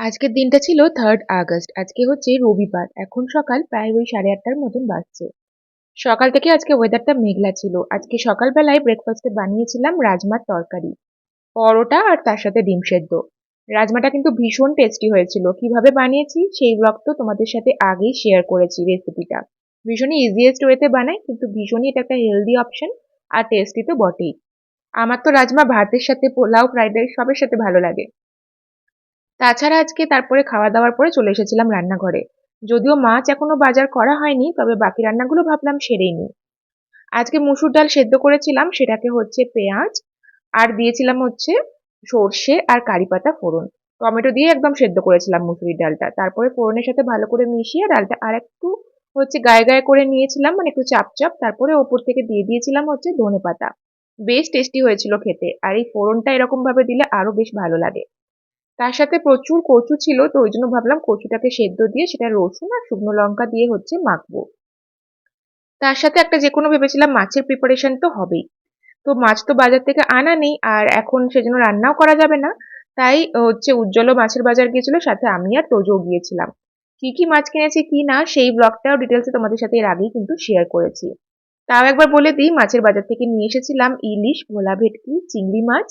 আজকের দিনটা ছিল থার্ড আগস্ট, আজকে হচ্ছে রবিবার। এখন সকাল প্রায় ওই সাড়ে আটটার মতন বাজছে। সকাল থেকে আজকে ওয়েদারটা মেঘলা ছিল। আজকে সকালবেলায় ব্রেকফাস্টে বানিয়েছিলাম রাজমার তরকারি, পরোটা আর তার সাথে ডিম সেদ্ধ। রাজমাটা কিন্তু ভীষণ টেস্টি হয়েছিল। কীভাবে বানিয়েছি সেই ব্লগ তো তোমাদের সাথে আগেই শেয়ার করেছি রেসিপিটা ভীষণই ইজিয়েস্ট ওয়েতে বানাই, কিন্তু ভীষণই এটা একটা হেলদি অপশন আর টেস্টি তো বটেই। আমার তো রাজমা ভাতের সাথে পোলাও ফ্রাইড রাইস সবের সাথে ভালো লাগে। তাছাড়া আজকে তারপরে খাওয়া দাওয়ার পরে চলে এসেছিলাম রান্নাঘরে। যদিও মাছ এখনও বাজার করা হয়নি, তবে বাকি রান্নাগুলো ভাবলাম সেরেই নিই আজকে মুসুর ডাল সেদ্ধ করেছিলাম, সেটাকে হচ্ছে পেঁয়াজ, আর দিয়েছিলাম হচ্ছে সর্ষে আর কারি পাতা ফোড়ন। টমেটো দিয়ে একদম সেদ্ধ করেছিলাম মুসুরির ডালটা। তারপরে ফোড়নের সাথে ভালো করে মিশিয়ে ডালটা আর একটু হচ্ছে গায়ে গায়ে করে নিয়েছিলাম মানে একটু চাপ চাপ। তারপরে ওপর থেকে দিয়ে দিয়েছিলাম হচ্ছে ধনে পাতা বেশ টেস্টি হয়েছিল খেতে, আর এই ফোড়নটা এরকম ভাবে দিলে আরও বেশ ভালো লাগে। তার সাথে প্রচুর কচু ছিল, তো ওই জন্য ভাবলাম কচুটাকে সেদ্ধ দিয়ে সেটা রসুন আর শুকনো লঙ্কা দিয়ে হচ্ছে মাখবো। তার সাথে একটা যে কোনো ভেবেছিলাম মাছের প্রিপারেশন তো হবেই। তো মাছ তো বাজার থেকে আনা নেই আর এখন সেজন্য রান্নাও করা যাবে না। তাই হচ্ছে উজ্জ্বলও মাছের বাজার গিয়েছিল, সাথে আমি আর তোজও গিয়েছিলাম। কি কি মাছ কিনেছি কি না সেই ব্লগটাও ডিটেলসে তোমাদের সাথে এর আগেই কিন্তু শেয়ার করেছি। তাও একবার বলে দিই, মাছের বাজার থেকে নিয়ে এসেছিলাম ইলিশ, ভোলা ভেটকি, চিংড়ি মাছ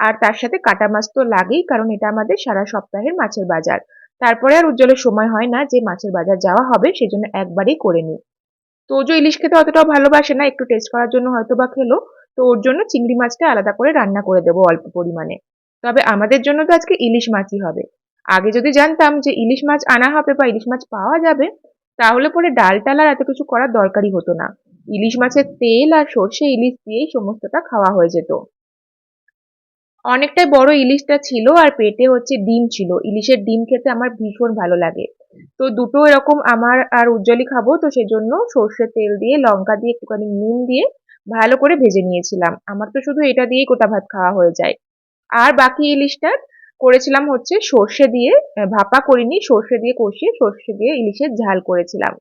আর তার সাথে কাটা মাছ তো লাগেই, কারণ এটা আমাদের সারা সপ্তাহের মাছের বাজার। তারপরে আর উজ্জ্বলের সময় হয় না যে মাছের বাজার যাওয়া হবে, সেজন্য একবারেই করে নিই। তো যে ইলিশ খেতে অতটাও ভালোবাসে না, একটু টেস্ট করার জন্য হয়তো বা খেলো। তো ওর জন্য চিংড়ি মাছটা আলাদা করে রান্না করে দেবো অল্প পরিমাণে। তবে আমাদের জন্য তো আজকে ইলিশ মাছই হবে। আগে যদি জানতাম যে ইলিশ মাছ আনা হবে বা ইলিশ মাছ পাওয়া যাবে, তাহলে পরে ডাল টাল আর এত কিছু করার দরকারই হতো না। ইলিশ মাছের তেল আর সর্ষে ইলিশ দিয়েই সমস্তটা খাওয়া হয়ে যেত। অনেকটাই বড় ইলিশটা ছিল আর পেটে হচ্ছে ডিম ছিল। ইলিশের ডিম খেতে আমার ভীষণ ভালো লাগে। তো দুটো এরকম আমার আর উজ্জ্বলই খাব, তো সেজন্য সর্ষের তেল দিয়ে, লঙ্কা দিয়ে, একটুখানি নুন দিয়ে ভালো করে ভেজে নিয়েছিলাম। আমার তো শুধু এটা দিয়েই গোটা ভাত খাওয়া হয়ে যায়। আর বাকি ইলিশটা করেছিলাম হচ্ছে সর্ষে দিয়ে ভাপা করিনি, সর্ষে দিয়ে কষিয়ে, সর্ষে দিয়ে ইলিশের ঝাল করেছিলাম।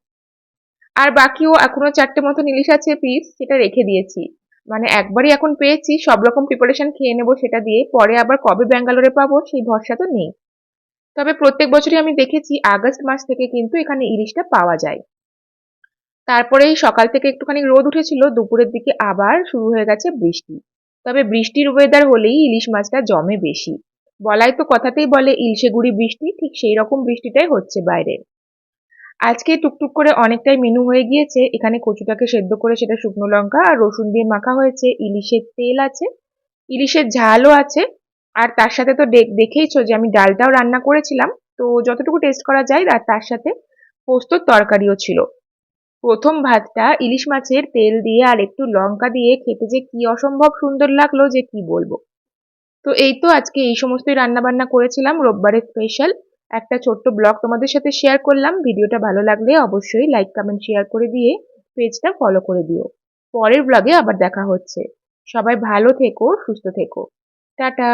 আর বাকিও এখনও চারটে মতন ইলিশ আছে পিস সেটা রেখে দিয়েছি। মানে একবারই এখন পেয়েছি, সব রকম প্রিপারেশন খেয়ে নেব সেটা দিয়ে, পরে আবার কবে ব্যাঙ্গালোরে পাবো সেই ভরসা তো নেই। তবে প্রত্যেক বছরই আমি দেখেছি আগস্ট মাস থেকে কিন্তু এখানে ইলিশটা পাওয়া যায়। তারপরেই সকাল থেকে একটুখানি রোদ উঠেছিল, দুপুরের দিকে আবার শুরু হয়ে গেছে বৃষ্টি। তবে বৃষ্টির ওয়েদার হলেই ইলিশ মাছটা জমে বেশি। বলাই তো কথাতেই বলে, ইলশে গুড়ি বৃষ্টি, ঠিক সেই রকম বৃষ্টিটাই হচ্ছে বাইরে। আজকে টুকটুক করে অনেকটাই মেনু হয়ে গিয়েছে। এখানে কচুটাকে সেদ্ধ করে সেটা শুকনো লঙ্কা আর রসুন দিয়ে মাখা হয়েছে। ইলিশের তেল আছে, ইলিশের ঝালও আছে। আর তার সাথে তো দেখেইছো যে আমি ডালটাও রান্না করেছিলাম। তো যতটুকু টেস্ট করা যায় আর তার সাথে পোস্তর তরকারিও ছিল। প্রথম ভাতটা ইলিশ মাছের তেল দিয়ে আর একটু লঙ্কা দিয়ে খেতে যে কি অসম্ভব সুন্দর লাগল যে কি বলব। তো এই তো আজকে এই সমস্তই রান্না বান্না করেছিলাম। রোববারের স্পেশাল একটা ছোট্ট ব্লগ তোমাদের সাথে শেয়ার করলাম। ভিডিওটা ভালো লাগলে অবশ্যই লাইক কমেন্ট শেয়ার করে দিয়ে পেজটা ফলো করে দিও। পরের ব্লগে আবার দেখা হচ্ছে। সবাই ভালো থেকো, সুস্থ থেকো। টাটা!